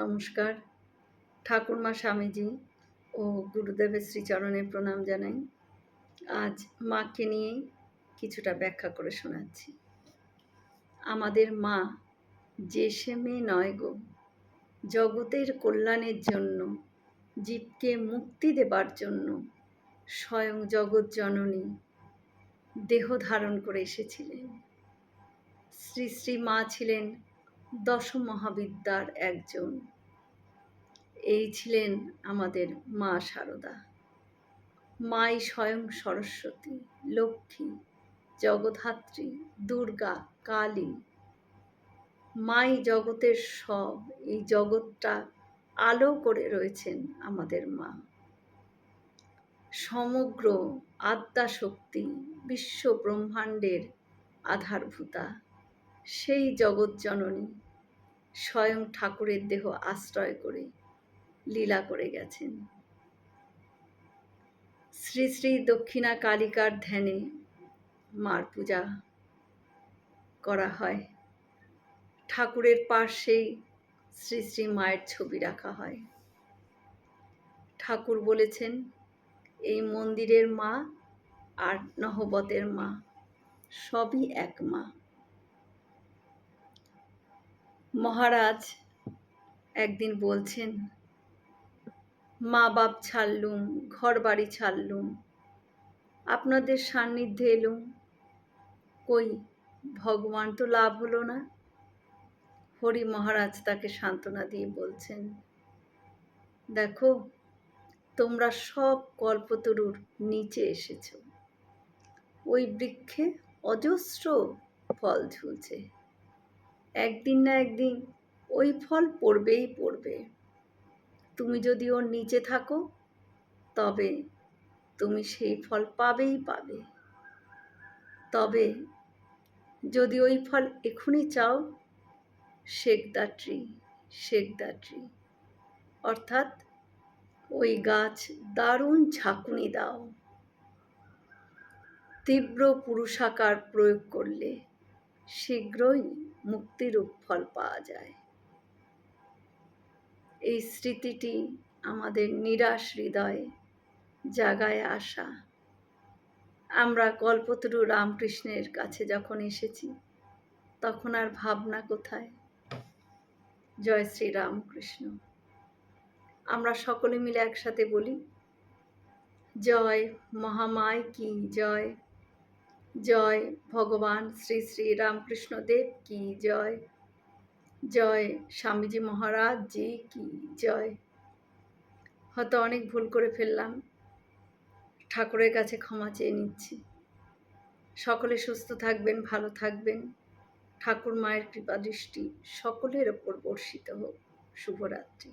নমস্কার। ঠাকুরমা স্বামীজি ও গুরুদেবের শ্রীচরণে প্রণাম জানাই। আজ মাকে নিয়েই কিছুটা ব্যাখ্যা করে শোনাচ্ছি। আমাদের মা যে সে মেয়ে নয় গো, জগতের কল্যাণের জন্য, জীবকে মুক্তি দেবার জন্য স্বয়ং জগৎ জননী দেহ ধারণ করে এসেছিলেন। শ্রী শ্রী মা ছিলেন দশ মহাবিদ্যার একজন। এই ছিলেন আমাদের মা শারদা মাই স্বয়ং সরস্বতী, লক্ষ্মী জগধাত্রী দুর্গা, কালী। মাই জগতের সব, এই জগৎটা আলো করে রয়েছেন আমাদের মা। সমগ্র আদ্যা শক্তি বিশ্ব ব্রহ্মাণ্ডের আধারভূতা। সেই জগৎ জননী। স্বয়ং ঠাকুরের দেহ আশ্রয় করে লীলা করে গেছেন। শ্রী শ্রী দক্ষিণা কালিকার ধ্যানে মার পূজা করা হয়। ঠাকুরের পাশেই শ্রী শ্রী মায়ের ছবি রাখা হয়। ঠাকুর বলেছেন, এই মন্দিরের মা আর নহবতের মা সবই এক মা। মহারাজ একদিন বলছেন মা বাপ ছাড়লুম ঘর বাড়ি ছাড়লুম, আপনাদের সান্নিধ্যে এলুম। কই, ভগবান তো লাভ হলো না। হরি মহারাজ তাকে সান্ত্বনা দিয়ে বলছেন, দেখো, তোমরা সব কল্পতরুর নিচে এসেছ। ওই বৃক্ষে অজস্র ফল ঝুলছে। একদিন না একদিন ওই ফল পড়বেই পড়বে। তুমি যদি ওর নিচে থাকো, তবে তুমি সেই ফল পাবেই পাবে। তবে যদি ওই ফল এখনই চাও শেক দ্য ট্রি শেক অর্থাৎ ওই গাছ দারুণ ঝাঁকুনি দাও। তীব্র পুরুষাকার প্রয়োগ করলে শীঘ্রই মুক্তিরূপ ফল পাওয়া যায়। এই স্মৃতিটি আমাদের নিরাশ হৃদয়ে জাগায় আসা। আমরা কল্পতরু রামকৃষ্ণের কাছে যখন এসেছি, তখন আর ভাবনা কোথায়? জয় শ্রী রামকৃষ্ণ আমরা সকলে মিলে একসাথে বলি, জয় মহামায় কি জয়। জয় ভগবান শ্রী শ্রী রামকৃষ্ণ দেব কি জয়। জয় স্বামীজি মহারাজ জি কি জয়। হয়তো অনেক ভুল করে ফেললাম। ঠাকুরের কাছে ক্ষমা চেয়ে নিচ্ছি। সকলে সুস্থ থাকবেন, ভালো থাকবেন। ঠাকুর মায়ের কৃপা দৃষ্টি সকলের ওপর বর্ষিত হোক। শুভরাত্রি।